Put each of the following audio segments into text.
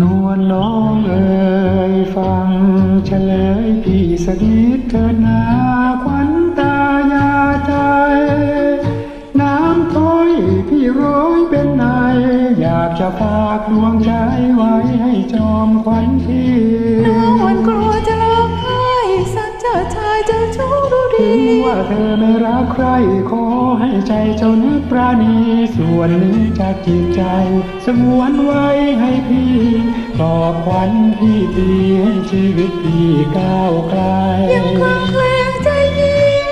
นวลน้องเอ๋ยฟังเฉลยพี่สักนิดเธอดนาขวัญตายาใจ น้ำท้อยพี่ร้อยเป็นนายอยากจะฝากดวงใจไว้ให้จอมขวัญพี่นวลกลัวจะร้องไห้สักจะชายจะชู้ดูดี ถึงว่าเธอไม่รักใครขอให้ เจ้านึกปราณีส่วนนี้จากจิตใจสงวนไว้ให้พี่ปลอบขวัญพี่ดีให้ชีวิตพี่ก้าวไกลยังคลางแคลงใจยิง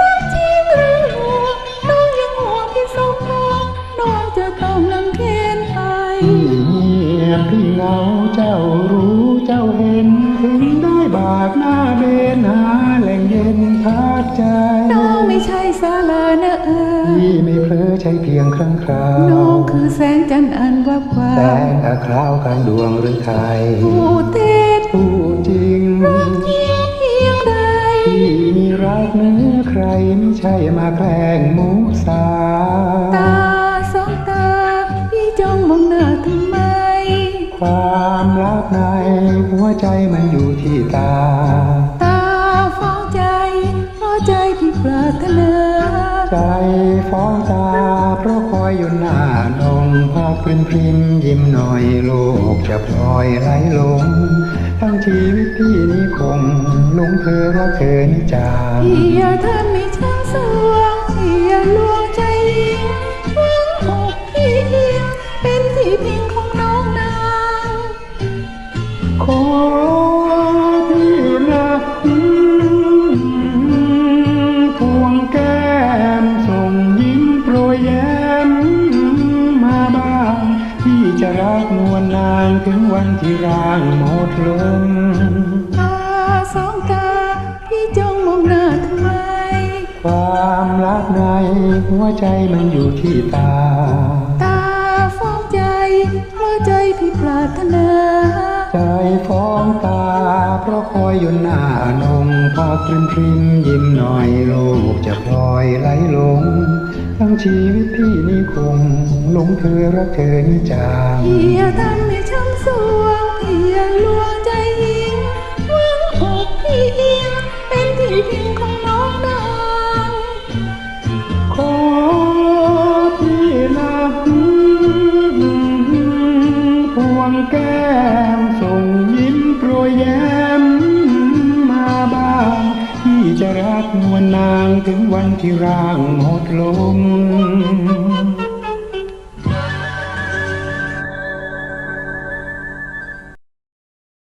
รักจริงหรือลวงน้องยังห่วงพี่สมมองน้องจะต้องลำเค็นไปพี่เงียบพี่เหงาเจ้ารู้เจ้าเห็นถึงได้บากหน้าเบนหาแหล่งเย็นพักใจน้องไม่ใช่สาลานะเออ พี่ไม่เพลอใช้เพียงครั้งคราว น้องคือแสงจันทร์อันวับวาแสวงอาคราวกลางดวงหรือไทยผู้เทศพูดจริงเพียงเพียงใดพี่มีรักเนื้อใครไม่ใช่มาแกล้งมุสา ตาสองตา พี่จ้องมองหน้าทำไม ความรักในหัวใจมันอยู่ที่ตา ตาฟ้องใจเพราะใจพี่ปรารถนา ใจฟ้องตา เพราะคอยอยู่หน้านงภาคพริมพริมยิ้มหน่อยโลกจะพลอยไหลลง ทั้งชีวิตพี่นี้คงหลงเธอรักเธอนี่จางพี่อย่าทำให้ฉันสวงพี่อย่าลวงใจยิ่งหวังอกพี่เอียงเป็นที่พิงของน้องนางขอ จะรักนวลนางถึงวันที่ร่างหมดลมตาสองตาพี่จ้องมองหน้าทำไม ความรักในหัวใจมันอยู่ที่ตา ตาฟ้องใจเพราะใจพี่ปรารถนา ใจฟ้องตา เพราะคอยอยู่หน้านงพาพริมพริมยิ้มหน่อยโลกจะพลอยไหลลง ทั้งชีวิตพี่นี่ค หลงเธอรักเธอนี่จางเพี่อย่าทำให้ฉันสวงพี่อย่าลวงใจยิ่งวังอกพี่เอียงเป็นที่พิงของน้องนางขอพี่นะพวงแก้มส่งยิ้มโปรยแย้มมาบ้างพี่จะรักนวลนางถึงวันที่ร่างหมดลม